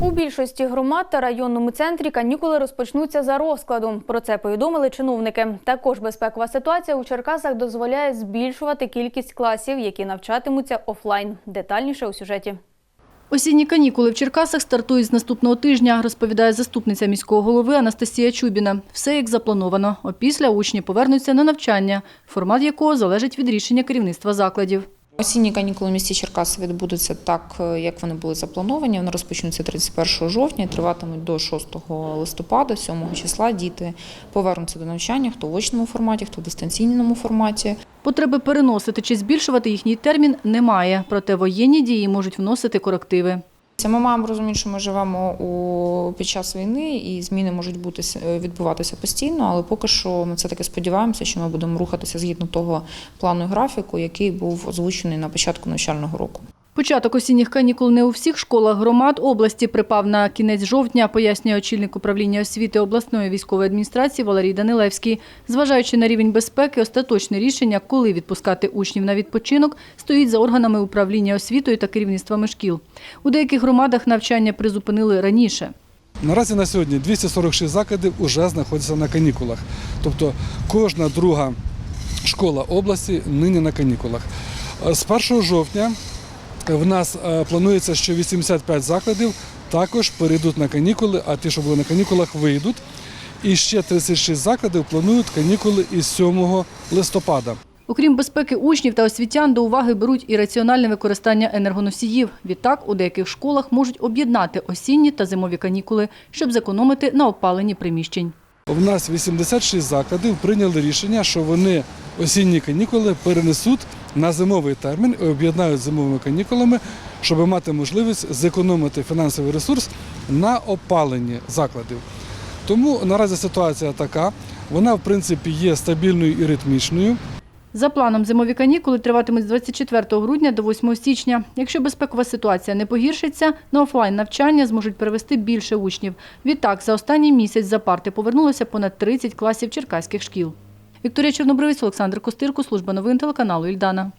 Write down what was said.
У більшості громад та районному центрі канікули розпочнуться за розкладом. Про це повідомили чиновники. Також безпекова ситуація у Черкасах дозволяє збільшувати кількість класів, які навчатимуться офлайн. Детальніше у сюжеті. Осінні канікули в Черкасах стартують з наступного тижня, розповідає заступниця міського голови Анастасія Чубіна. Все як заплановано. Опісля учні повернуться на навчання, формат якого залежить від рішення керівництва закладів. Осінні канікули в місті Черкаси відбудуться так, е, як вони були заплановані. Вони розпочнуться 31 жовтня, триватимуть до 6 листопада, 7 числа. Діти повернуться до навчання, хто в очному форматі, хто в дистанційному форматі. Потреби переносити чи збільшувати їхній термін немає, проте воєнні дії можуть вносити корективи. Ми маємо розуміти, що ми живемо у під час війни, і зміни можуть бути е, відбуватися постійно, але поки що ми все таки сподіваємося, що ми будемо рухатися згідно того плану і графіку, який був озвучений на початку навчального року. Початок осінніх канікул не у всіх школах громад області припав на кінець жовтня, пояснює очільник управління освіти обласної військової адміністрації Валерій Данилевський. Зважаючи на рівень безпеки, остаточне рішення, коли відпускати учнів на відпочинок, стоїть за органами управління освітою та керівництвами шкіл. У деяких громадах навчання призупинили раніше. Наразі на сьогодні 246 закладів вже знаходяться на канікулах. Тобто кожна друга школа області нині на канікулах. З 1 жовтня в нас е, планується, що 85 закладів також перейдуть на канікули, а ті, що були на канікулах, вийдуть. І ще 36 закладів планують канікули із 7 листопада. Окрім безпеки учнів та освітян, до уваги беруть і раціональне використання енергоносіїв. Відтак, у деяких школах можуть об'єднати осінні та зимові канікули, щоб зекономити на опаленні приміщень. У нас 86 закладів прийняли рішення, що вони осінні канікули перенесуть на зимовий термін і об'єднають з зимовими канікулами, щоб мати можливість зекономити фінансовий ресурс на опаленні закладів. Тому наразі ситуація така, вона в принципі є стабільною і ритмічною. За планом, зимові канікули триватимуть з 24 грудня до 8 січня. Якщо безпекова ситуація не погіршиться, на офлайн навчання зможуть перевести більше учнів. Відтак, за останній місяць за парти повернулося понад 30 класів черкаських шкіл. Вікторія Чорнобривець, Олександр Костирко, служба новин телеканалу Ільдана.